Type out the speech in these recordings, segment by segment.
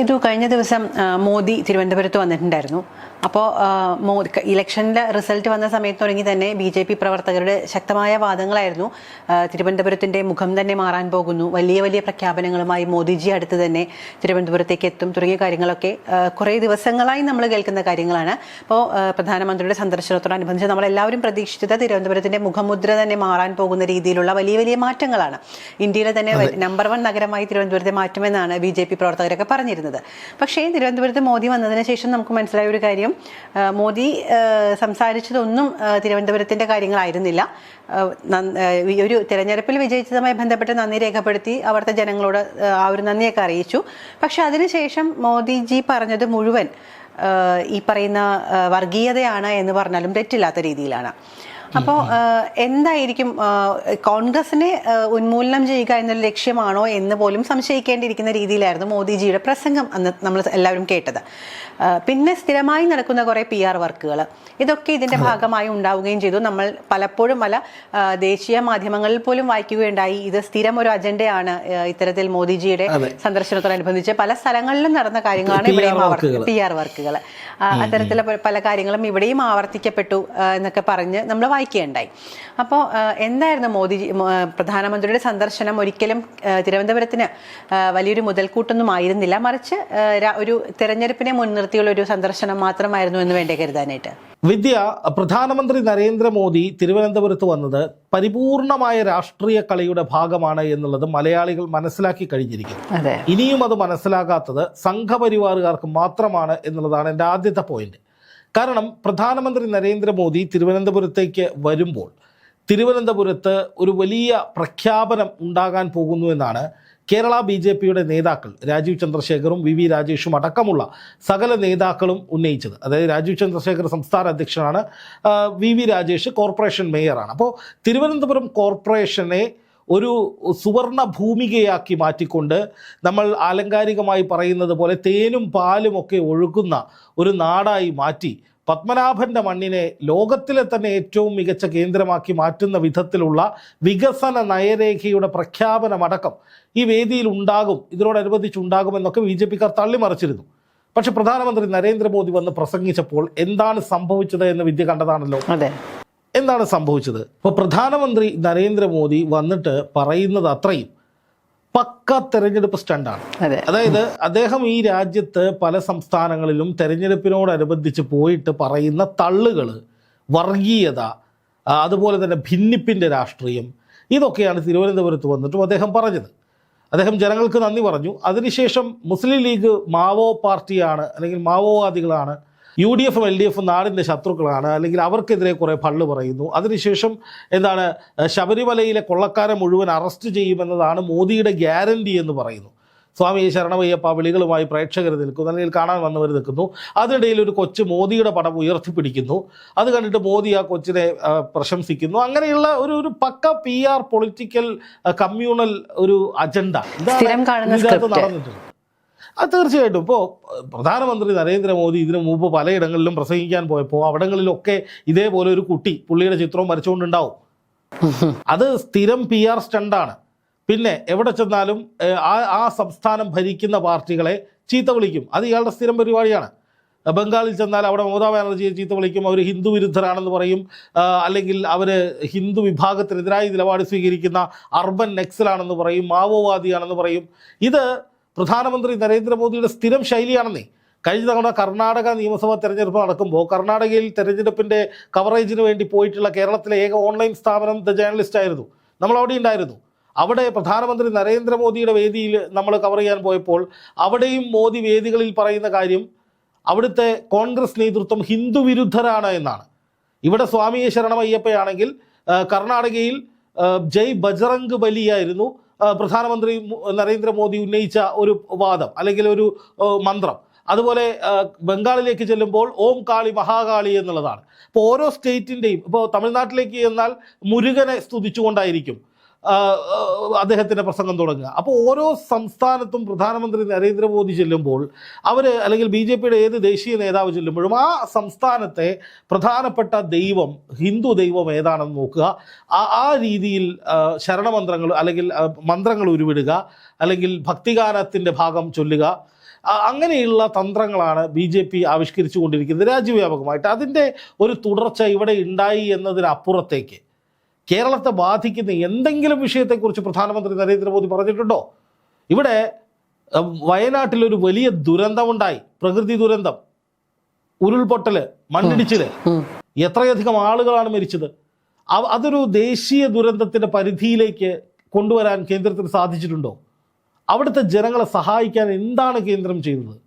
ഇതു കഴിഞ്ഞ ദിവസം മോദി തിരുവനന്തപുരത്ത് വന്നിട്ടുണ്ടായിരുന്നു. അപ്പോൾ മോദി ഇലക്ഷന്റെ റിസൾട്ട് വന്ന സമയത്ത് തുടങ്ങി തന്നെ ബി ജെ പി പ്രവർത്തകരുടെ ശക്തമായ വാദങ്ങളായിരുന്നു. തിരുവനന്തപുരത്തിന്റെ മുഖം തന്നെ മാറാൻ പോകുന്നു. വലിയ വലിയ പ്രഖ്യാപനങ്ങളുമായി മോദിജി അടുത്ത് തന്നെ തിരുവനന്തപുരത്തേക്ക് എത്തും. തുടങ്ങിയ കാര്യങ്ങളൊക്കെ കുറേ ദിവസങ്ങളായി നമ്മൾ കേൾക്കുന്ന കാര്യങ്ങളാണ്. അപ്പോൾ പ്രധാനമന്ത്രിയുടെ സന്ദർശനത്തോടനുബന്ധിച്ച് നമ്മളെല്ലാവരും പ്രതീക്ഷിച്ചത് തിരുവനന്തപുരത്തിന്റെ മുഖമുദ്ര തന്നെ മാറാൻ പോകുന്ന രീതിയിലുള്ള വലിയ വലിയ മാറ്റങ്ങളാണ്. ഇന്ത്യയിലെ തന്നെ നമ്പർ വൺ നഗരമായി തിരുവനന്തപുരത്തെ മാറ്റുമെന്നാണ് ബി ജെ പി പ്രവർത്തകരൊക്കെ പറഞ്ഞിരുന്നത്. പക്ഷേ തിരുവനന്തപുരത്ത് മോദി വന്നതിന് ശേഷം നമുക്ക് മനസ്സിലായ ഒരു കാര്യം. മോദി സംസാരിച്ചതൊന്നും തിരുവനന്തപുരത്തിന്റെ കാര്യങ്ങളായിരുന്നില്ല. ഒരു തിരഞ്ഞെടുപ്പിൽ വിജയിച്ചതുമായി ബന്ധപ്പെട്ട് നന്ദി രേഖപ്പെടുത്തി അവിടുത്തെ ജനങ്ങളോട് ആ ഒരു നന്ദിയൊക്കെ അറിയിച്ചു. പക്ഷെ അതിനുശേഷം മോദിജി പറഞ്ഞത് മുഴുവൻ ഈ പറയുന്ന വർഗീയതയാണ് എന്ന് പറഞ്ഞാലും തെറ്റില്ലാത്ത രീതിയിലാണ്. അപ്പോൾ എന്തായിരിക്കും കോൺഗ്രസിനെ ഉന്മൂലനം ചെയ്യുക എന്നൊരു ലക്ഷ്യമാണോ എന്ന് പോലും സംശയിക്കേണ്ടിയിരിക്കുന്ന രീതിയിലായിരുന്നു മോദിജിയുടെ പ്രസംഗം അന്ന് നമ്മൾ എല്ലാവരും കേട്ടത്. പിന്നെ സ്ഥിരമായി നടക്കുന്ന കുറേ പി ആർ വർക്കുകൾ ഇതൊക്കെ ഇതിന്റെ ഭാഗമായി ഉണ്ടാവുകയും ചെയ്തു. നമ്മൾ പലപ്പോഴും പല ദേശീയ മാധ്യമങ്ങളിൽ പോലും വായിക്കുകയുണ്ടായി. ഇത് സ്ഥിരം ഒരു അജണ്ടയാണ് ഇത്തരത്തിൽ മോദിജിയുടെ സന്ദർശനത്തോടനുബന്ധിച്ച് പല സ്ഥലങ്ങളിലും നടന്ന കാര്യങ്ങളാണ് ഇവിടെയും. പി ആർ വർക്കുകൾ അത്തരത്തിലുള്ള പല കാര്യങ്ങളും ഇവിടെയും ആവർത്തിക്കപ്പെട്ടു എന്നൊക്കെ പറഞ്ഞ് നമ്മൾ വായിക്കുകയുണ്ടായി അപ്പോൾ എന്തായിരുന്നു മോദി പ്രധാനമന്ത്രിയുടെ സന്ദർശനം? ഒരിക്കലും തിരുവനന്തപുരത്തിന് വലിയൊരു മുതൽക്കൂട്ടൊന്നും ആയിരുന്നില്ല. മറിച്ച് ഒരു തെരഞ്ഞെടുപ്പിനെ മുൻനിർത്തിയുള്ള ഒരു സന്ദർശനം മാത്രമായിരുന്നു എന്ന് വേണ്ടേ കരുതാനായിട്ട്? വിദ്യ പ്രധാനമന്ത്രി നരേന്ദ്രമോദി തിരുവനന്തപുരത്ത് വന്നത് പരിപൂർണമായ രാഷ്ട്രീയ കളിയുടെ ഭാഗമാണ് എന്നുള്ളത് മലയാളികൾ മനസ്സിലാക്കി കഴിഞ്ഞിരിക്കുന്നു. ഇനിയും അത് മനസ്സിലാകാത്തത് സംഘപരിവാറുകാർക്ക് മാത്രമാണ് എന്നുള്ളതാണ് എന്റെ ആദ്യത്തെ പോയിന്റ് കാരണം പ്രധാനമന്ത്രി നരേന്ദ്രമോദി തിരുവനന്തപുരത്തേക്ക് വരുമ്പോൾ തിരുവനന്തപുരത്ത് ഒരു വലിയ പ്രഖ്യാപനം ഉണ്ടാകാൻ പോകുന്നു എന്നാണ് കേരള ബി ജെ പിയുടെ നേതാക്കൾ രാജീവ് ചന്ദ്രശേഖറും വി വി രാജേഷും അടക്കമുള്ള സകല നേതാക്കളും ഉന്നയിച്ചത്. അതായത് രാജീവ് ചന്ദ്രശേഖർ സംസ്ഥാന അധ്യക്ഷനാണ് വി വി രാജേഷ് കോർപ്പറേഷൻ മേയറാണ്. അപ്പോൾ തിരുവനന്തപുരം കോർപ്പറേഷനെ ഒരു സുവർണ ഭൂമികയാക്കി മാറ്റിക്കൊണ്ട് നമ്മൾ ആലങ്കാരികമായി പറയുന്നത് പോലെ തേനും പാലും ഒക്കെ ഒഴുകുന്ന ഒരു നാടായി മാറ്റി പത്മനാഭന്റെ മണ്ണിനെ ലോകത്തിലെ തന്നെ ഏറ്റവും മികച്ച കേന്ദ്രമാക്കി മാറ്റുന്ന വിധത്തിലുള്ള വികസന നയരേഖയുടെ പ്രഖ്യാപനമടക്കം ഈ വേദിയിൽ ഉണ്ടാകും. ഇതിനോടനുബന്ധിച്ച് ഉണ്ടാകുമെന്നൊക്കെ ബി ജെ പിക്കാർ തള്ളിമറിച്ചിരുന്നു. പക്ഷെ പ്രധാനമന്ത്രി നരേന്ദ്രമോദി വന്ന് പ്രസംഗിച്ചപ്പോൾ എന്താണ് സംഭവിച്ചത് എന്ന് വിദ്യ കണ്ടതാണല്ലോ. അതെ. എന്താണ് സംഭവിച്ചത്? ഇപ്പോൾ പ്രധാനമന്ത്രി നരേന്ദ്രമോദി വന്നിട്ട് പറയുന്നത് അത്രയും. പക്ക തെരഞ്ഞെടുപ്പ് സ്റ്റണ്ടാണ്. അതെ. അതായത് അദ്ദേഹം ഈ രാജ്യത്ത് പല സംസ്ഥാനങ്ങളിലും തെരഞ്ഞെടുപ്പിനോടനുബന്ധിച്ച് പോയിട്ട് പറയുന്ന തള്ളുകൾ വർഗീയത അതുപോലെ തന്നെ ഭിന്നിപ്പിന്റെ രാഷ്ട്രീയം ഇതൊക്കെയാണ് തിരുവനന്തപുരത്ത് വന്നിട്ടും അദ്ദേഹം പറഞ്ഞത്. അദ്ദേഹം ജനങ്ങൾക്ക് നന്ദി പറഞ്ഞു. അതിനുശേഷം മുസ്ലിം ലീഗ് മാവോ പാർട്ടിയാണ് അല്ലെങ്കിൽ മാവോവാദികളാണ് യു ഡി എഫും എൽ ഡി എഫും നാടിന്റെ ശത്രുക്കളാണ്. അല്ലെങ്കിൽ അവർക്കെതിരെ കുറേ പള്ള് പറയുന്നു. അതിനുശേഷം എന്താണ് ശബരിമലയിലെ കൊള്ളക്കാരെ മുഴുവൻ അറസ്റ്റ് ചെയ്യുമെന്നതാണ് മോദിയുടെ ഗ്യാരണ്ടി എന്ന് പറയുന്നു. സ്വാമി ശരണമയ്യപ്പ വിളികളുമായി പ്രേക്ഷകർ നിൽക്കുന്നു. അല്ലെങ്കിൽ കാണാൻ വന്നവർ നിൽക്കുന്നു. അതിനിടയിൽ ഒരു കൊച്ചു മോദിയുടെ പടം ഉയർത്തിപ്പിടിക്കുന്നു. അത് കണ്ടിട്ട് മോദി ആ കൊച്ചിനെ പ്രശംസിക്കുന്നു. അങ്ങനെയുള്ള ഒരു ഒരു പക്ക പി ആർ പൊളിറ്റിക്കൽ കമ്മ്യൂണൽ ഒരു അജണ്ട. ഇതാണ് ഇതിനകത്ത് സ്ക്രിപ്റ്റ്. അത് തീർച്ചയായിട്ടും. ഇപ്പോൾ പ്രധാനമന്ത്രി നരേന്ദ്രമോദി ഇതിനു മുമ്പ് പലയിടങ്ങളിലും പ്രസംഗിക്കാൻ പോയപ്പോൾ അവിടങ്ങളിലൊക്കെ ഇതേപോലെ ഒരു കുട്ടി പുള്ളിയുടെ ചിത്രവും വരച്ചുകൊണ്ടുണ്ടാവും. അത് സ്ഥിരം പി ആർ സ്റ്റണ്ടാണ്. പിന്നെ എവിടെ ചെന്നാലും ആ ആ സംസ്ഥാനം ഭരിക്കുന്ന പാർട്ടികളെ ചീത്ത വിളിക്കും. അത് ഇയാളുടെ സ്ഥിരം പരിപാടിയാണ്. ബംഗാളിൽ ചെന്നാൽ അവിടെ മമതാ ബാനർജിയെ ചീത്ത വിളിക്കും അവർ ഹിന്ദു വിരുദ്ധരാണെന്ന് പറയും അല്ലെങ്കിൽ അവർ ഹിന്ദു വിഭാഗത്തിനെതിരായി നിലപാട് സ്വീകരിക്കുന്ന അർബൻ നെക്സലാണെന്ന് പറയും മാവോവാദിയാണെന്ന് പറയും. ഇത് പ്രധാനമന്ത്രി നരേന്ദ്രമോദിയുടെ സ്ഥിരം ശൈലിയാണെന്നേ. കഴിഞ്ഞ തവണ കർണാടക നിയമസഭാ തെരഞ്ഞെടുപ്പ് നടക്കുമ്പോൾ കർണാടകയിൽ തെരഞ്ഞെടുപ്പിന്റെ കവറേജിന് വേണ്ടി പോയിട്ടുള്ള കേരളത്തിലെ ഏക ഓൺലൈൻ സ്ഥാപനം ദ ജേർണലിസ്റ്റ് ആയിരുന്നു. നമ്മൾ അവിടെ ഉണ്ടായിരുന്നു. അവിടെ പ്രധാനമന്ത്രി നരേന്ദ്രമോദിയുടെ വേദിയിൽ നമ്മൾ കവർ ചെയ്യാൻ പോയപ്പോൾ അവിടെയും മോദി വേദികളിൽ പറയുന്ന കാര്യം അവിടുത്തെ കോൺഗ്രസ് നേതൃത്വം ഹിന്ദു വിരുദ്ധരാണ് എന്നാണ്. ഇവിടെ സ്വാമിയെ ശരണമയ്യപ്പയാണെങ്കിൽ അയ്യപ്പയാണെങ്കിൽ കർണാടകയിൽ ജയ് ബജറംഗ് ബലിയായിരുന്നു പ്രധാനമന്ത്രി നരേന്ദ്രമോദി ഉന്നയിച്ച ഒരു വാദം അല്ലെങ്കിൽ ഒരു മന്ത്രം. അതുപോലെ ബംഗാളിലേക്ക് ചെല്ലുമ്പോൾ ഓം കാളി മഹാകാളി എന്നുള്ളതാണ്. ഇപ്പോൾ ഓരോ സ്റ്റേറ്റിന്റെയും ഇപ്പോൾ തമിഴ്നാട്ടിലേക്ക് ചെന്നാൽ മുരുകനെ സ്തുതിച്ചുകൊണ്ടായിരിക്കും. അദ്ദേഹത്തിന്റെ പ്രസംഗം തുടങ്ങുക. അപ്പോൾ ഓരോ സംസ്ഥാനത്തും പ്രധാനമന്ത്രി നരേന്ദ്രമോദി ചെല്ലുമ്പോൾ അവർ അല്ലെങ്കിൽ ബി ജെ പിയുടെ ഏത് ദേശീയ നേതാവ് ചെല്ലുമ്പോഴും ആ സംസ്ഥാനത്തെ പ്രധാനപ്പെട്ട ദൈവം ഹിന്ദു ദൈവം ഏതാണെന്ന് നോക്കുക. ആ രീതിയിൽ ശരണമന്ത്രങ്ങൾ അല്ലെങ്കിൽ മന്ത്രങ്ങൾ ഉരുവിടുക അല്ലെങ്കിൽ ഭക്തിഗാനത്തിന്റെ ഭാഗം ചൊല്ലുക. അങ്ങനെയുള്ള തന്ത്രങ്ങളാണ് ബി ജെ പി ആവിഷ്കരിച്ചു കൊണ്ടിരിക്കുന്നത് രാജ്യവ്യാപകമായിട്ട്. അതിന്റെ ഒരു തുടർച്ച ഇവിടെ ഉണ്ടായി എന്നതിനപ്പുറത്തേക്ക് കേരളത്തെ ബാധിക്കുന്ന എന്തെങ്കിലും വിഷയത്തെക്കുറിച്ച് പ്രധാനമന്ത്രി നരേന്ദ്രമോദി പറഞ്ഞിട്ടുണ്ടോ? ഇവിടെ വയനാട്ടിലൊരു വലിയ ദുരന്തമുണ്ടായി. പ്രകൃതി ദുരന്തം. ഉരുൾപൊട്ടൽ മണ്ണിടിച്ചിൽ. എത്രയധികം ആളുകളാണ് മരിച്ചത്? അതൊരു ദേശീയ ദുരന്തത്തിന്റെ പരിധിയിലേക്ക് കൊണ്ടുവരാൻ കേന്ദ്രത്തിന് സാധിച്ചിട്ടുണ്ടോ? അവിടുത്തെ ജനങ്ങളെ സഹായിക്കാൻ എന്താണ് കേന്ദ്രം ചെയ്തത്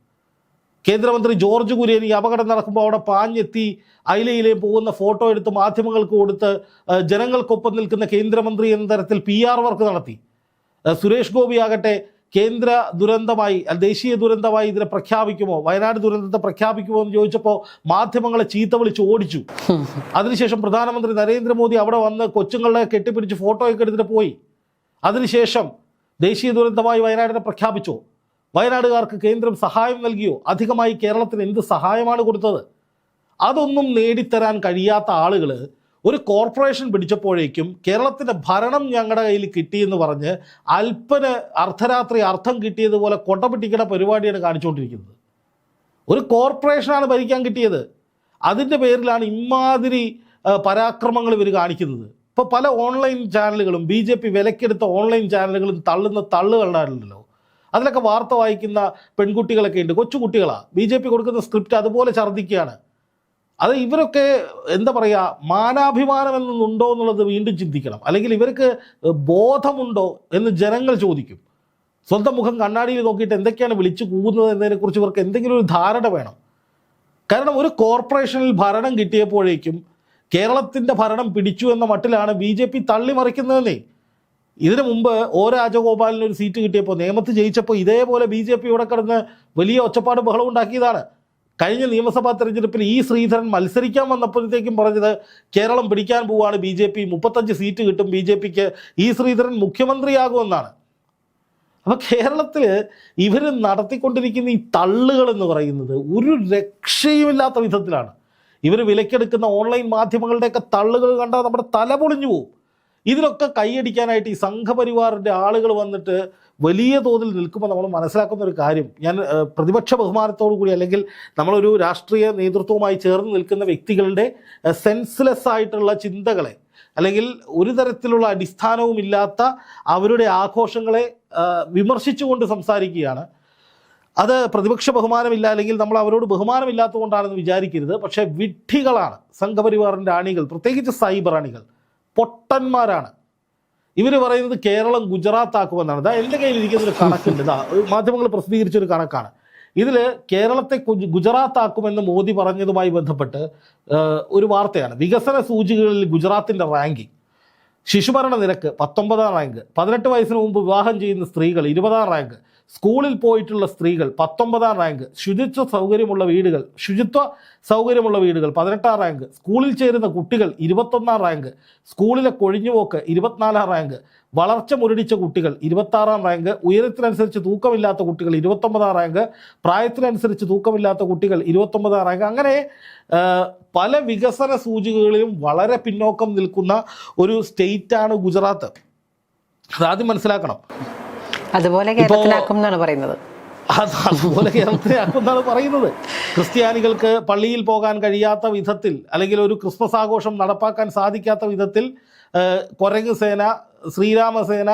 കേന്ദ്രമന്ത്രി ജോർജ് കുര്യൻ ഈ അപകടം നടക്കുമ്പോൾ അവിടെ പാഞ്ഞെത്തി അയിലയിലെ പോകുന്ന ഫോട്ടോ എടുത്ത് മാധ്യമങ്ങൾക്ക് കൊടുത്ത് ജനങ്ങൾക്കൊപ്പം നിൽക്കുന്ന കേന്ദ്രമന്ത്രി എന്ന തരത്തിൽ പി ആർ വർക്ക് നടത്തി. സുരേഷ് ഗോപി ആകട്ടെ കേന്ദ്ര ദുരന്തമായി ദേശീയ ദുരന്തമായി ഇതിനെ പ്രഖ്യാപിക്കുമോ? വയനാട് ദുരന്തത്തെ പ്രഖ്യാപിക്കുമോ എന്ന് ചോദിച്ചപ്പോൾ മാധ്യമങ്ങളെ ചീത്ത വിളിച്ച് ഓടിച്ചു. അതിനുശേഷം പ്രധാനമന്ത്രി നരേന്ദ്രമോദി അവിടെ വന്ന് കൊച്ചുങ്ങളെ കെട്ടിപ്പിടിച്ച് ഫോട്ടോയൊക്കെ എടുത്തിട്ട് പോയി. അതിനുശേഷം ദേശീയ ദുരന്തമായി വയനാടിനെ പ്രഖ്യാപിച്ചോ? വയനാടുകാർക്ക് കേന്ദ്രം സഹായം നൽകിയോ? അധികമായി കേരളത്തിന് എന്ത് സഹായമാണ് കൊടുത്തത്? അതൊന്നും നേടിത്തരാൻ കഴിയാത്ത ആളുകൾ ഒരു കോർപ്പറേഷൻ പിടിച്ചപ്പോഴേക്കും കേരളത്തിന്റെ ഭരണം ഞങ്ങളുടെ കയ്യിൽ കിട്ടിയെന്ന് പറഞ്ഞ് അല്പന് അർദ്ധരാത്രി അർത്ഥം കിട്ടിയതുപോലെ കൊട്ടപ്പെട്ടിക്കുന്ന പരിപാടിയാണ് കാണിച്ചുകൊണ്ടിരിക്കുന്നത്. ഒരു കോർപ്പറേഷനാണ് ഭരിക്കാൻ കിട്ടിയത്. അതിന്റെ പേരിലാണ് ഇമാതിരി പരാക്രമങ്ങൾ ഇവർ കാണിക്കുന്നത്. ഇപ്പോൾ പല ഓൺലൈൻ ചാനലുകളും ബി ജെ പി വിലക്കെടുത്ത ഓൺലൈൻ ചാനലുകളും തള്ളുന്ന തള്ളുകളുണ്ടല്ലോ അതിലൊക്കെ വാർത്ത വായിക്കുന്ന പെൺകുട്ടികളൊക്കെ ഉണ്ട്. കൊച്ചുകുട്ടികളാണ് ബി ജെ പി കൊടുക്കുന്ന സ്ക്രിപ്റ്റ് അതുപോലെ ഛർദ്ദിക്കുകയാണ് അത് ഇവരൊക്കെ എന്താ പറയുക മാനാഭിമാനം എന്നൊന്നുണ്ടോ എന്നുള്ളത് വീണ്ടും ചിന്തിക്കണം. അല്ലെങ്കിൽ ഇവർക്ക് ബോധമുണ്ടോ എന്ന് ജനങ്ങൾ ചോദിക്കും. സ്വന്തം മുഖം കണ്ണാടിയിൽ നോക്കിയിട്ട് എന്തൊക്കെയാണ് വിളിച്ചു കൂവുന്നത് എന്നതിനെക്കുറിച്ച് ഇവർക്ക് എന്തെങ്കിലും ഒരു ധാരണ വേണം. കാരണം ഒരു കോർപ്പറേഷനിൽ ഭരണം കിട്ടിയപ്പോഴേക്കും കേരളത്തിന്റെ ഭരണം പിടിച്ചു എന്ന മട്ടിലാണ് ബി ജെ പി തള്ളിമറിക്കുന്നതെന്നേ ഇതിനു മുമ്പ് ഒ രാജഗോപാലിന് ഒരു സീറ്റ് കിട്ടിയപ്പോൾ നിയമത്ത് ജയിച്ചപ്പോൾ ഇതേപോലെ ബി ജെ പി ഇവിടെ കിടന്ന് വലിയ ഒച്ചപ്പാട് ബഹളം ഉണ്ടാക്കിയതാണ്. കഴിഞ്ഞ നിയമസഭാ തെരഞ്ഞെടുപ്പിൽ ഈ ശ്രീധരൻ മത്സരിക്കാൻ വന്നപ്പോഴത്തേക്കും പറഞ്ഞത് കേരളം പിടിക്കാൻ പോവുകയാണ് ബി ജെ പി മുപ്പത്തഞ്ച് സീറ്റ് കിട്ടും ബി ജെ പിക്ക് ഈ ശ്രീധരൻ മുഖ്യമന്ത്രിയാകുമെന്നാണ്. അപ്പൊ കേരളത്തിൽ ഇവർ നടത്തിക്കൊണ്ടിരിക്കുന്ന ഈ തള്ളുകൾ എന്ന് പറയുന്നത് ഒരു രക്ഷയുമില്ലാത്ത വിധത്തിലാണ്. ഇവർ വിലക്കെടുക്കുന്ന ഓൺലൈൻ മാധ്യമങ്ങളുടെയൊക്കെ തള്ളുകൾ കണ്ടാൽ നമ്മുടെ തല പൊളിഞ്ഞു പോകും ഇതിലൊക്കെ കൈയടിക്കാനായിട്ട് ഈ സംഘപരിവാറിന്റെ ആളുകൾ വന്നിട്ട് വലിയ തോതിൽ നിൽക്കുമ്പോൾ നമ്മൾ മനസ്സിലാക്കുന്ന ഒരു കാര്യം. ഞാൻ പ്രതിപക്ഷ ബഹുമാനത്തോടു കൂടി അല്ലെങ്കിൽ നമ്മളൊരു രാഷ്ട്രീയ നേതൃത്വവുമായി ചേർന്ന് നിൽക്കുന്ന വ്യക്തികളുടെ സെൻസ്ലെസ് ആയിട്ടുള്ള ചിന്തകളെ അല്ലെങ്കിൽ ഒരു തരത്തിലുള്ള അടിസ്ഥാനവും ഇല്ലാത്ത അവരുടെ ആഘോഷങ്ങളെ വിമർശിച്ചുകൊണ്ട് സംസാരിക്കുകയാണ്. അത് പ്രതിപക്ഷ ബഹുമാനമില്ല അല്ലെങ്കിൽ നമ്മൾ അവരോട് ബഹുമാനമില്ലാത്തതുകൊണ്ടാണെന്ന് വിചാരിക്കരുത്. പക്ഷേ വിഡ്ഢികളാണ് സംഘപരിവാറിന്റെ അണികൾ പ്രത്യേകിച്ച് സൈബർ അണികൾ പൊട്ടന്മാരാണ്. ഇവർ പറയുന്നത് കേരളം ഗുജറാത്ത് ആക്കുമെന്നാണ് ഇതാ എന്റെ കയ്യിൽ ഇരിക്കുന്ന ഒരു കണക്കുണ്ട്. ഇതാ മാധ്യമങ്ങൾ പ്രസിദ്ധീകരിച്ച ഒരു കണക്കാണ്. ഇതിൽ കേരളത്തെ ഗുജ- ഗുജറാത്ത് ആക്കുമെന്ന് മോദി പറഞ്ഞതുമായി ബന്ധപ്പെട്ട് ഒരു വാർത്തയാണ്. വികസന സൂചികകളിൽ ഗുജറാത്തിന്റെ റാങ്കിങ് ശിശുമരണ നിരക്ക് പത്തൊമ്പതാം റാങ്ക് പതിനെട്ട് വയസ്സിന് മുമ്പ് വിവാഹം ചെയ്യുന്ന സ്ത്രീകൾ ഇരുപതാം റാങ്ക് സ്കൂളിൽ പോയിട്ടുള്ള സ്ത്രീകൾ പത്തൊമ്പതാം റാങ്ക് ശുചിത്വ സൗകര്യമുള്ള വീടുകൾ ശുചിത്വ സൗകര്യമുള്ള വീടുകൾ പതിനെട്ടാം റാങ്ക് സ്കൂളിൽ ചേരുന്ന കുട്ടികൾ ഇരുപത്തൊന്നാം റാങ്ക് സ്കൂളിലെ കൊഴിഞ്ഞുപോക്ക് ഇരുപത്തിനാലാം റാങ്ക് വളർച്ച മുരടിച്ച കുട്ടികൾ ഇരുപത്താറാം റാങ്ക് ഉയരത്തിനനുസരിച്ച് തൂക്കമില്ലാത്ത കുട്ടികൾ ഇരുപത്തൊമ്പതാം റാങ്ക് പ്രായത്തിനനുസരിച്ച് തൂക്കമില്ലാത്ത കുട്ടികൾ ഇരുപത്തൊമ്പതാം റാങ്ക്. അങ്ങനെ പല വികസന സൂചികകളിലും വളരെ പിന്നോക്കം നിൽക്കുന്ന ഒരു സ്റ്റേറ്റാണ് ഗുജറാത്ത്. അതാദ്യം മനസ്സിലാക്കണം. അതുപോലെ കേരളത്തിലാക്കും എന്നാണ് പറയുന്നത്. അത് അതുപോലെ കേരളത്തിലാക്കുമെന്നാണ് പറയുന്നത്. ക്രിസ്ത്യാനികൾക്ക് പള്ളിയിൽ പോകാൻ കഴിയാത്ത വിധത്തിൽ അല്ലെങ്കിൽ ഒരു ക്രിസ്മസ് ആഘോഷം നടപ്പാക്കാൻ സാധിക്കാത്ത വിധത്തിൽ കൊരങ്ങ് Sena Sri Rama Sena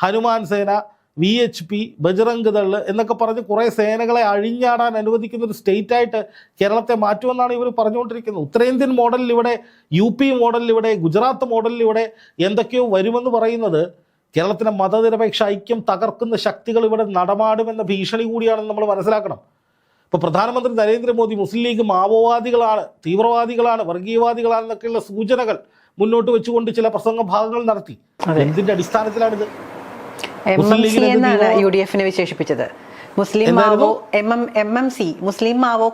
Hanuman Sena V H P Bajrang Dal എന്നൊക്കെ പറഞ്ഞ് കുറേ സേനകളെ അഴിഞ്ഞാടാൻ അനുവദിക്കുന്ന ഒരു സ്റ്റേറ്റ് ആയിട്ട് കേരളത്തെ മാറ്റുമെന്നാണ് ഇവർ പറഞ്ഞുകൊണ്ടിരിക്കുന്നത്. ഉത്തരേന്ത്യൻ മോഡലിൽ ഇവിടെ യു പി മോഡലിൽ ഇവിടെ ഗുജറാത്ത് മോഡലിൽ ഇവിടെ എന്തൊക്കെയോ വരുമെന്ന് പറയുന്നത് കേരളത്തിലെ മതനിരപേക്ഷ ഐക്യം തകർക്കുന്ന ശക്തികൾ ഇവിടെ നടമാടുമെന്ന ഭീഷണി കൂടിയാണെന്ന് നമ്മൾ മനസ്സിലാക്കണം. ഇപ്പോൾ പ്രധാനമന്ത്രി നരേന്ദ്രമോദി മുസ്ലിം ലീഗ് മാവോവാദികളാണ് തീവ്രവാദികളാണ് വർഗീയവാദികളാണെന്നൊക്കെയുള്ള സൂചനകൾ മുന്നോട്ട് വെച്ചുകൊണ്ട് ചില പ്രസംഗ ഭാഗങ്ങൾ നടത്തി. എന്തിന്റെ അടിസ്ഥാനത്തിലാണിത്? എന്നാണ് യു ഡി എഫിനെ വിശേഷിപ്പിച്ചത്. മുസ്ലിം Mao M M M M C മുസ്ലിം മാവോ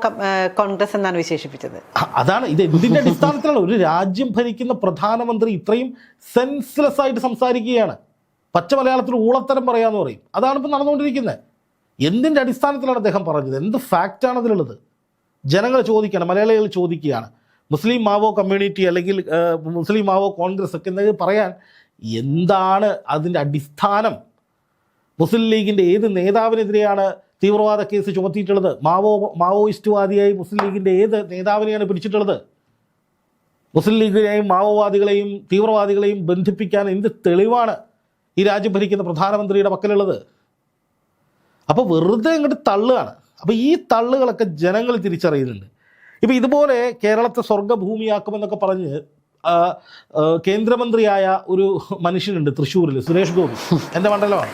കോൺഗ്രസ് എന്നാണ് വിശേഷിപ്പിച്ചത്. അതാണ്. ഇത് എന്തിന്റെ അടിസ്ഥാനത്തിലാണ്? ഒരു രാജ്യം ഭരിക്കുന്ന പ്രധാനമന്ത്രി ഇത്രയും സെൻസ്ലെസ് ആയിട്ട് സംസാരിക്കുകയാണ്. പച്ച മലയാളത്തിൽ ഊളത്തരം പറയാന്ന് പറയും. അതാണ് ഇപ്പം നടന്നുകൊണ്ടിരിക്കുന്നത്. എന്തിന്റെ അടിസ്ഥാനത്തിലാണ് അദ്ദേഹം പറഞ്ഞത്? എന്ത് ഫാക്റ്റാണ് അതിലുള്ളത്? ജനങ്ങൾ ചോദിക്കുകയാണ് മലയാളികൾ ചോദിക്കുകയാണ്. മുസ്ലിം മാവോ കമ്മ്യൂണിറ്റി അല്ലെങ്കിൽ മുസ്ലിം മാവോ കോൺഗ്രസ് ഒക്കെ എന്നൊക്കെ പറയാൻ എന്താണ് അതിന്റെ അടിസ്ഥാനം? മുസ്ലിം ലീഗിന്റെ ഏത് നേതാവിനെതിരെയാണ് തീവ്രവാദ കേസ് ചുമത്തിയിട്ടുള്ളത്? മാവോ മാവോയിസ്റ്റുവാദിയായി മുസ്ലിം ലീഗിന്റെ ഏത് നേതാവിനെയാണ് പിടിച്ചിട്ടുള്ളത്? മുസ്ലിം ലീഗിനെയും മാവോവാദികളെയും തീവ്രവാദികളെയും ബന്ധിപ്പിക്കാൻ എന്ത് തെളിവാണ്? ഈ രാജ്യം ഭരിക്കുന്ന പ്രധാനമന്ത്രിയുടെ പക്കലുള്ളത്. അപ്പോൾ വെറുതെ ഇങ്ങോട്ട് തള്ളുകയാണ്. അപ്പോൾ ഈ തള്ളുകളൊക്കെ ജനങ്ങൾ തിരിച്ചറിയുന്നുണ്ട്. ഇപ്പോൾ ഇതുപോലെ കേരളത്തെ സ്വർഗഭൂമിയാക്കുമെന്നൊക്കെ പറഞ്ഞ് കേന്ദ്രമന്ത്രിയായ ഒരു മനുഷ്യനുണ്ട് തൃശ്ശൂരിൽ സുരേഷ് ഗോപി. എന്റെ മണ്ഡലമാണ്.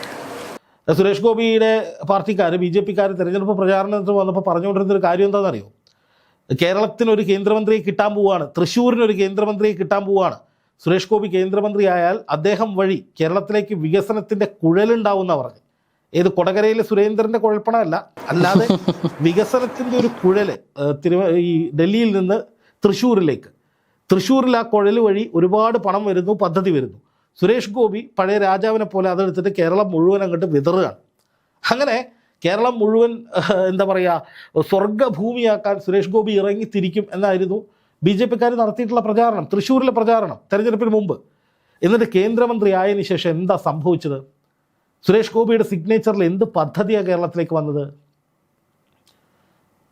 സുരേഷ് ഗോപിയുടെ പാർട്ടിക്കാർ ബി ജെ പിക്കാർ തെരഞ്ഞെടുപ്പ് പ്രചാരണത്തിന് വന്നപ്പോൾ പറഞ്ഞുകൊണ്ടിരുന്ന ഒരു കാര്യം എന്താണെന്നറിയോ? കേരളത്തിന് ഒരു കേന്ദ്രമന്ത്രിയെ കിട്ടാൻ പോവുകയാണ് തൃശ്ശൂരിനൊരു കേന്ദ്രമന്ത്രിയെ കിട്ടാൻ പോവുകയാണ് സുരേഷ് ഗോപി കേന്ദ്രമന്ത്രിയായാൽ അദ്ദേഹം വഴി കേരളത്തിലേക്ക് വികസനത്തിന്റെ കുഴലുണ്ടാവുന്ന പറഞ്ഞു ഏത് കൊടകരയിലെ സുരേന്ദ്രന്റെ കുഴപ്പണമല്ല അല്ലാതെ വികസനത്തിന്റെ ഒരു കുഴൽ തിരുവ ഈ ഡൽഹിയിൽ നിന്ന് തൃശ്ശൂരിലേക്ക് തൃശ്ശൂരിൽ ആ കുഴൽ വഴി ഒരുപാട് പണം വരുന്നു പദ്ധതി വരുന്നു. സുരേഷ് ഗോപി പഴയ രാജാവിനെ പോലെ അതെടുത്തിട്ട് കേരളം മുഴുവൻ അങ്ങോട്ട് വിതറുകയാണ്. അങ്ങനെ കേരളം മുഴുവൻ എന്താ പറയുക സ്വർഗഭൂമിയാക്കാൻ സുരേഷ് ഗോപി ഇറങ്ങി തിരിക്കും എന്നായിരുന്നു ബി ജെ പിക്കാർ നടത്തിയിട്ടുള്ള പ്രചാരണം തൃശ്ശൂരിലെ പ്രചാരണം തെരഞ്ഞെടുപ്പിന് മുമ്പ്. എന്നിട്ട് കേന്ദ്രമന്ത്രി ആയതിനു ശേഷം എന്താ സംഭവിച്ചത്? സുരേഷ് ഗോപിയുടെ സിഗ്നേച്ചറിൽ എന്ത് പദ്ധതിയാണ് കേരളത്തിലേക്ക് വന്നത്?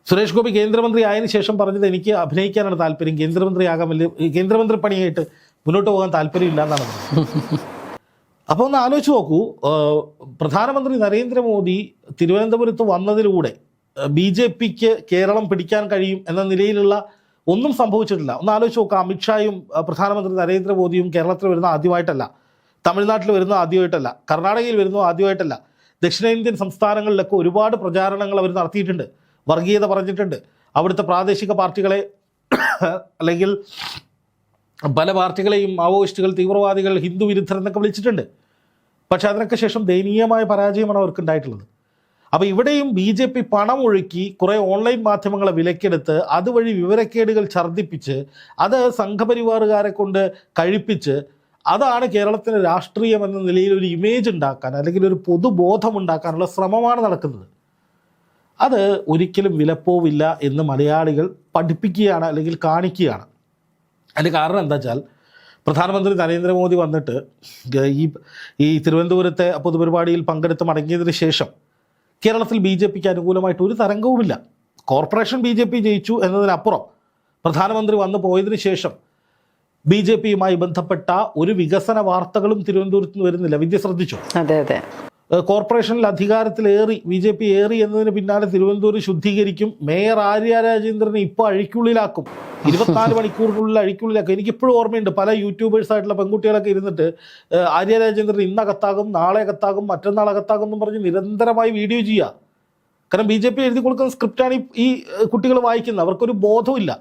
സുരേഷ് ഗോപി കേന്ദ്രമന്ത്രി ആയതിനു ശേഷം പറഞ്ഞത് എനിക്ക് അഭിനയിക്കാനാണ് താല്പര്യം. കേന്ദ്രമന്ത്രി ആകാൻ വലിയ കേന്ദ്രമന്ത്രി പണിയായിട്ട് മുന്നോട്ട് പോകാൻ താല്പര്യമില്ല എന്നാണ് അപ്പോൾ ഒന്ന് ആലോചിച്ച് നോക്കൂ. പ്രധാനമന്ത്രി നരേന്ദ്രമോദി തിരുവനന്തപുരത്ത് വന്നതിലൂടെ ബി ജെ പിക്ക് കേരളം പിടിക്കാൻ കഴിയും എന്ന നിലയിലുള്ള ഒന്നും സംഭവിച്ചിട്ടില്ല. ഒന്ന് ആലോചിച്ച് നോക്കുക അമിത്ഷായും പ്രധാനമന്ത്രി നരേന്ദ്രമോദിയും കേരളത്തിൽ വരുന്ന ആദ്യമായിട്ടല്ല. തമിഴ്നാട്ടിൽ വരുന്ന ആദ്യമായിട്ടല്ല. കർണാടകയിൽ വരുന്ന ആദ്യമായിട്ടല്ല. ദക്ഷിണേന്ത്യൻ സംസ്ഥാനങ്ങളിലൊക്കെ ഒരുപാട് പ്രചാരണങ്ങൾ അവർ നടത്തിയിട്ടുണ്ട്. വർഗീയത പറഞ്ഞിട്ടുണ്ട്. അവിടുത്തെ പ്രാദേശിക പാർട്ടികളെ അല്ലെങ്കിൽ പല പാർട്ടികളെയും മാവോയിസ്റ്റുകൾ തീവ്രവാദികൾ ഹിന്ദു വിരുദ്ധർ എന്നൊക്കെ വിളിച്ചിട്ടുണ്ട്. പക്ഷേ അതിനൊക്കെ ശേഷം ദയനീയമായ പരാജയമാണ് അവർക്ക് ഉണ്ടായിട്ടുള്ളത് അപ്പോൾ ഇവിടെയും ബി ജെ പി പണം ഒഴുക്കി കുറേ ഓൺലൈൻ മാധ്യമങ്ങളെ വിലക്കെടുത്ത് അതുവഴി വിവരക്കേടുകൾ ഛർദ്ദിപ്പിച്ച് അത് സംഘപരിവാറുകാരെ കൊണ്ട് കഴിപ്പിച്ച് അതാണ് കേരളത്തിന് രാഷ്ട്രീയം എന്ന നിലയിൽ ഒരു ഇമേജ് ഉണ്ടാക്കാൻ അല്ലെങ്കിൽ ഒരു പൊതുബോധം ഉണ്ടാക്കാനുള്ള ശ്രമമാണ് നടക്കുന്നത്. അത് ഒരിക്കലും വിലപ്പോവില്ല എന്ന് മലയാളികൾ പഠിപ്പിക്കുകയാണ് അല്ലെങ്കിൽ കാണിക്കുകയാണ്. അതിന് കാരണം എന്താ വെച്ചാൽ പ്രധാനമന്ത്രി നരേന്ദ്രമോദി വന്നിട്ട് ഈ ഈ തിരുവനന്തപുരത്തെ പൊതുപരിപാടിയിൽ പങ്കെടുത്ത് മടങ്ങിയതിന് ശേഷം കേരളത്തിൽ ബി ജെ പിക്ക് അനുകൂലമായിട്ട് ഒരു തരംഗവുമില്ല. കോർപ്പറേഷൻ ബി ജെ പി ജയിച്ചു എന്നതിനപ്പുറം പ്രധാനമന്ത്രി വന്നു പോയതിനു ശേഷം ബി ജെ പിയുമായി ബന്ധപ്പെട്ട ഒരു വികസന വാർത്തകളും തിരുവനന്തപുരത്ത് നിന്ന് വരുന്നില്ല. വിദ്യ ശ്രദ്ധിച്ചു? അതെ അതെ. കോർപ്പറേഷനിൽ അധികാരത്തിലേറി ബി ജെ പി ഏറി എന്നതിന് പിന്നാലെ തിരുവനന്തപുരം ശുദ്ധീകരിക്കും. മേയർ ആര്യ രാജേന്ദ്രനെ ഇപ്പോൾ അഴിക്കുള്ളിലാക്കും. ഇരുപത്തിനാല് മണിക്കൂറിനുള്ളിൽ അഴിക്കുള്ളിലാക്കും. എനിക്കിപ്പോഴും ഓർമ്മയുണ്ട് പല യൂട്യൂബേഴ്സ് ആയിട്ടുള്ള പെൺകുട്ടികളൊക്കെ ഇരുന്നിട്ട് ആര്യ രാജേന്ദ്രൻ ഇന്നകത്താകും നാളെ അകത്താകും മറ്റന്നാൾ അകത്താകും എന്നും പറഞ്ഞ് നിരന്തരമായി വീഡിയോ ചെയ്യുക കാരണം ബി ജെ പി എഴുതി കൊടുക്കുന്ന സ്ക്രിപ്റ്റാണ് ഈ കുട്ടികൾ വായിക്കുന്നത്. അവർക്കൊരു ബോധമില്ല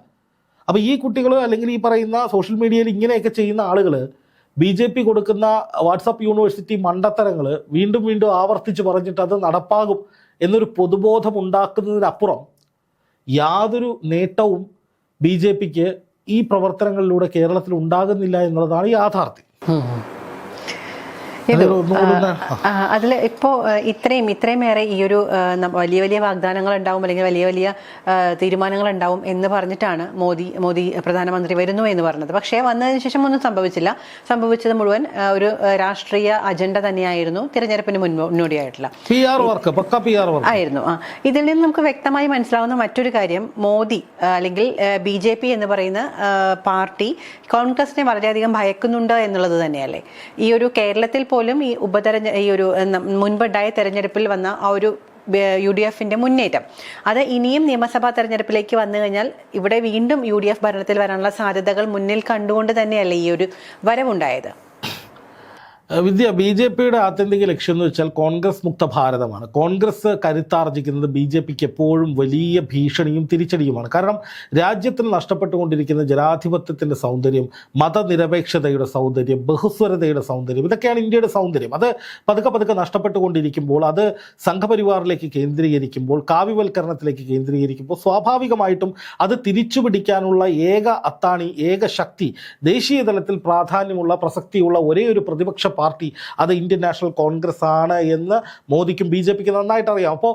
അപ്പോൾ ഈ കുട്ടികൾ അല്ലെങ്കിൽ ഈ പറയുന്ന സോഷ്യൽ മീഡിയയിൽ ഇങ്ങനെയൊക്കെ ചെയ്യുന്ന ആളുകൾ ബി ജെ പി കൊടുക്കുന്ന വാട്സപ്പ് യൂണിവേഴ്സിറ്റി മണ്ടത്തരങ്ങൾ വീണ്ടും വീണ്ടും ആവർത്തിച്ച് പറഞ്ഞിട്ട് അത് നടപ്പാകും എന്നൊരു പൊതുബോധം ഉണ്ടാക്കുന്നതിനപ്പുറം യാതൊരു നേട്ടവും ബി ജെ പിക്ക് ഈ പ്രവർത്തനങ്ങളിലൂടെ കേരളത്തിൽ ഉണ്ടാകുന്നില്ല എന്നുള്ളതാണ് യാഥാർത്ഥ്യം. അതിൽ ഇപ്പോ ഇപ്പോൾ ഇത്രയും ഇത്രയും ഏറെ ഈ ഒരു വലിയ വലിയ വാഗ്ദാനങ്ങൾ ഉണ്ടാവും അല്ലെങ്കിൽ വലിയ വലിയ തീരുമാനങ്ങൾ ഉണ്ടാവും എന്ന് പറഞ്ഞിട്ടാണ് മോദി മോദി പ്രധാനമന്ത്രി വരുന്നു എന്ന് പറഞ്ഞത്. പക്ഷേ വന്നതിന് ശേഷം ഒന്നും സംഭവിച്ചില്ല. സംഭവിച്ചത് മുഴുവൻ ഒരു രാഷ്ട്രീയ അജണ്ട തന്നെയായിരുന്നു. തിരഞ്ഞെടുപ്പിന് മുന്നോടിയായിട്ടുള്ള. ആയിരുന്നു ആ. ഇതിൽ നിന്ന് നമുക്ക് വ്യക്തമായി മനസ്സിലാവുന്ന മറ്റൊരു കാര്യം മോദി അല്ലെങ്കിൽ ബി ജെ പി എന്ന് പറയുന്ന പാർട്ടി കോൺഗ്രസിനെ വളരെയധികം ഭയക്കുന്നുണ്ട് എന്നുള്ളത് തന്നെയല്ലേ? ഈ ഒരു കേരളത്തിൽ പോലും ഈ ഉപതെരഞ്ഞ ഈ ഒരു മുൻപുണ്ടായ തെരഞ്ഞെടുപ്പിൽ വന്ന ആ ഒരു യു ഡി എഫിന്റെ മുന്നേറ്റം. അത് ഇനിയും നിയമസഭാ തെരഞ്ഞെടുപ്പിലേക്ക് വന്നു കഴിഞ്ഞാൽ ഇവിടെ വീണ്ടും യു ഡി എഫ് ഭരണത്തിൽ വരാനുള്ള സാധ്യതകൾ മുന്നിൽ കണ്ടുകൊണ്ട് തന്നെയല്ലേ ഈ ഒരു വരവുണ്ടായത്. വിദ്യ ബി ജെ പിയുടെ ആത്യന്തിക ലക്ഷ്യം എന്ന് വെച്ചാൽ കോൺഗ്രസ് മുക്ത ഭാരതമാണ്. കോൺഗ്രസ് കരുത്താർജിക്കുന്നത് ബി ജെ പിക്ക് എപ്പോഴും വലിയ ഭീഷണിയും തിരിച്ചടിയുമാണ്. കാരണം രാജ്യത്തിന് നഷ്ടപ്പെട്ടുകൊണ്ടിരിക്കുന്ന ജനാധിപത്യത്തിന്റെ സൗന്ദര്യം മതനിരപേക്ഷതയുടെ സൗന്ദര്യം ബഹുസ്വരതയുടെ സൗന്ദര്യം ഇതൊക്കെയാണ് ഇന്ത്യയുടെ സൗന്ദര്യം. അത് പതുക്കെ പതുക്കെ നഷ്ടപ്പെട്ടുകൊണ്ടിരിക്കുമ്പോൾ അത് സംഘപരിവാറിലേക്ക് കേന്ദ്രീകരിക്കുമ്പോൾ കാവ്യവൽക്കരണത്തിലേക്ക് കേന്ദ്രീകരിക്കുമ്പോൾ സ്വാഭാവികമായിട്ടും അത് തിരിച്ചുപിടിക്കാനുള്ള ഏക അത്താണി ഏക ശക്തി ദേശീയ തലത്തിൽ പ്രാധാന്യമുള്ള പ്രസക്തിയുള്ള ഒരേ ഒരു പ്രതിപക്ഷ പാർട്ടി അത് ഇന്ത്യൻ നാഷണൽ കോൺഗ്രസ് ആണ് എന്ന് മോദിക്കും ബി ജെ പിക്ക് നന്നായിട്ട് അറിയാം അപ്പോൾ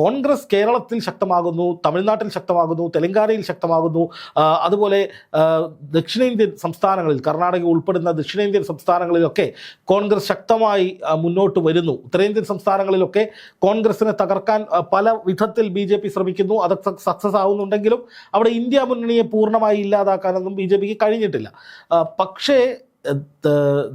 കോൺഗ്രസ് കേരളത്തിൽ ശക്തമാകുന്നു തമിഴ്നാട്ടിൽ ശക്തമാകുന്നു തെലങ്കാനയിൽ ശക്തമാകുന്നു അതുപോലെ ദക്ഷിണേന്ത്യൻ സംസ്ഥാനങ്ങളിൽ കർണാടക ഉൾപ്പെടുന്ന ദക്ഷിണേന്ത്യൻ സംസ്ഥാനങ്ങളിലൊക്കെ കോൺഗ്രസ് ശക്തമായി മുന്നോട്ട് വരുന്നു. ഉത്തരേന്ത്യൻ സംസ്ഥാനങ്ങളിലൊക്കെ കോൺഗ്രസിനെ തകർക്കാൻ പല വിധത്തിൽ ബി ജെ പി ശ്രമിക്കുന്നു. അത് സക്സസ് ആവുന്നുണ്ടെങ്കിലും അവിടെ ഇന്ത്യ മുന്നണിയെ പൂർണമായി ഇല്ലാതാക്കാനൊന്നും ബി ജെ പിക്ക് കഴിഞ്ഞിട്ടില്ല. പക്ഷേ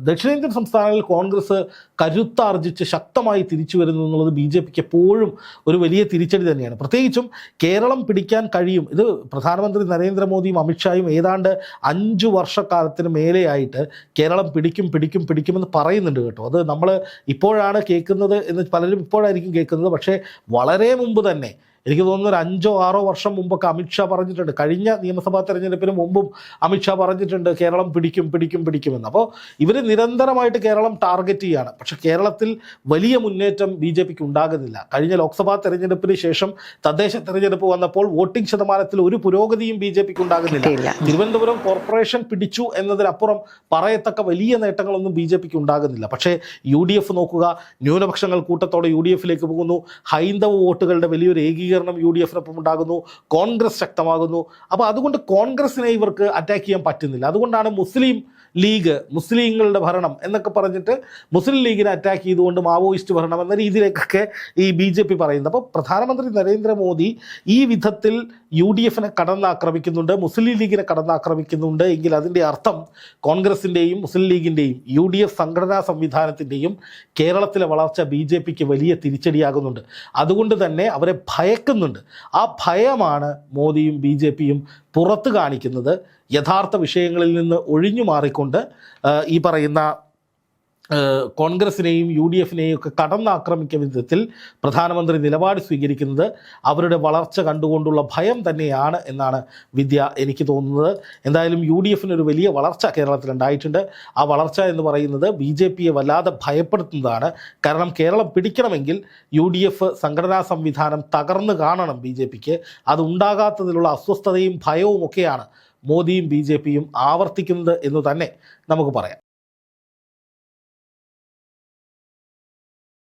ദക്ഷിണേന്ത്യൻ സംസ്ഥാനങ്ങളിൽ കോൺഗ്രസ് കരുത്താർജിച്ച് ശക്തമായി തിരിച്ചു വരുന്നു എന്നുള്ളത് ബി ജെ പിക്ക് എപ്പോഴും ഒരു വലിയ തിരിച്ചടി തന്നെയാണ്. പ്രത്യേകിച്ചും കേരളം പിടിക്കാൻ കഴിയും. ഇത് പ്രധാനമന്ത്രി നരേന്ദ്രമോദിയും അമിത്ഷായും ഏതാണ്ട് അഞ്ചു വർഷക്കാലത്തിന് മേലെയായിട്ട് കേരളം പിടിക്കും പിടിക്കും പിടിക്കുമെന്ന് പറയുന്നുണ്ട് കേട്ടോ. അത് നമ്മൾ ഇപ്പോഴാണ് കേൾക്കുന്നത് എന്ന് പലരും ഇപ്പോഴായിരിക്കും കേൾക്കുന്നത്. പക്ഷേ വളരെ മുമ്പ് തന്നെ എനിക്ക് തോന്നുന്നു ഒരു അഞ്ചോ ആറോ വർഷം മുമ്പൊക്കെ അമിത്ഷാ പറഞ്ഞിട്ടുണ്ട്. കഴിഞ്ഞ നിയമസഭാ തെരഞ്ഞെടുപ്പിന് മുമ്പും അമിത്ഷാ പറഞ്ഞിട്ടുണ്ട് കേരളം പിടിക്കും പിടിക്കും പിടിക്കുമെന്ന്. അപ്പോൾ ഇവർ നിരന്തരമായിട്ട് കേരളം ടാർഗറ്റ് ചെയ്യുകയാണ് പക്ഷെ കേരളത്തിൽ വലിയ മുന്നേറ്റം ബി ജെ പിക്ക് ഉണ്ടാകുന്നില്ല. കഴിഞ്ഞ ലോക്സഭാ തെരഞ്ഞെടുപ്പിന് ശേഷം തദ്ദേശ തെരഞ്ഞെടുപ്പ് വന്നപ്പോൾ വോട്ടിംഗ് ശതമാനത്തിൽ ഒരു പുരോഗതിയും ബി ജെ പിക്ക് ഉണ്ടാകുന്നില്ല. തിരുവനന്തപുരം കോർപ്പറേഷൻ പിടിച്ചു എന്നതിനപ്പുറം പറയത്തക്ക വലിയ നേട്ടങ്ങളൊന്നും ബി ജെ പിക്ക് ഉണ്ടാകുന്നില്ല. പക്ഷേ യു ഡി എഫ് നോക്കുക ന്യൂനപക്ഷങ്ങൾ കൂട്ടത്തോടെ യു ഡി എഫിലേക്ക് പോകുന്നു. ഹൈന്ദവ വോട്ടുകളുടെ വലിയൊരു ഏകീകരണം യു ഡി എഫിനൊപ്പം ഉണ്ടാകുന്നു. കോൺഗ്രസ് ശക്തമാകുന്നു. അപ്പോൾ അതുകൊണ്ട് കോൺഗ്രസിനെ ഇവർക്ക് അറ്റാക്ക് ചെയ്യാൻ പറ്റുന്നില്ല. അതുകൊണ്ടാണ് മുസ്ലിം ലീഗ് മുസ്ലിങ്ങളുടെ ഭരണം എന്നൊക്കെ പറഞ്ഞിട്ട് മുസ്ലിം ലീഗിനെ അറ്റാക്ക് ചെയ്തുകൊണ്ട് മാവോയിസ്റ്റ് ഭരണം എന്ന രീതിയിലേക്കൊക്കെ ഈ ബി ജെ പി പറയുന്നത്. അപ്പോൾ പ്രധാനമന്ത്രി നരേന്ദ്രമോദി ഈ വിധത്തിൽ യു ഡി എഫിനെ കടന്നാക്രമിക്കുന്നുണ്ട് മുസ്ലിം ലീഗിനെ കടന്നാക്രമിക്കുന്നുണ്ട് എങ്കിൽ അതിന്റെ അർത്ഥം കോൺഗ്രസിന്റെയും മുസ്ലിം ലീഗിന്റെയും യു ഡി എഫ് സംഘടനാ സംവിധാനത്തിന്റെയും കേരളത്തിലെ വളർച്ച ബി ജെ പിക്ക് വലിയ തിരിച്ചടിയാകുന്നുണ്ട്. അതുകൊണ്ട് തന്നെ അവരെ ഭയക്കുന്നുണ്ട് ആ ഭയമാണ് മോദിയും ബി ജെ പിയും പുറത്ത് കാണിക്കുന്നത്. യഥാർത്ഥ വിഷയങ്ങളിൽ നിന്ന് ഒഴിഞ്ഞു മാറിക്കൊണ്ട് ഈ പറയുന്ന കോൺഗ്രസിനെയും യു ഡി എഫിനെയും ഒക്കെ കടന്നാക്രമിക്കുന്ന വിധത്തിൽ പ്രധാനമന്ത്രി നിലപാട് സ്വീകരിക്കുന്നത് അവരുടെ വളർച്ച കണ്ടുകൊണ്ടുള്ള ഭയം തന്നെയാണ് എന്നാണ് വിദ്യ എനിക്ക് തോന്നുന്നത്. എന്തായാലും യു ഡി എഫിനൊരു വലിയ വളർച്ച കേരളത്തിൽ ഉണ്ടായിട്ടുണ്ട്. ആ വളർച്ച എന്ന് പറയുന്നത് ബി ജെ പിയെ വല്ലാതെ ഭയപ്പെടുത്തുന്നതാണ്. കാരണം കേരളം പിടിക്കണമെങ്കിൽ യു ഡി എഫ് സംഘടനാ സംവിധാനം തകർന്നു കാണണം ബി ജെ പിക്ക്. അത് ഉണ്ടാകാത്തതിലുള്ള അസ്വസ്ഥതയും ഭയവും ഒക്കെയാണ് മോദിയും ബി ജെ പിയും ആവർത്തിക്കുന്നത് എന്ന് തന്നെ നമുക്ക് പറയാം.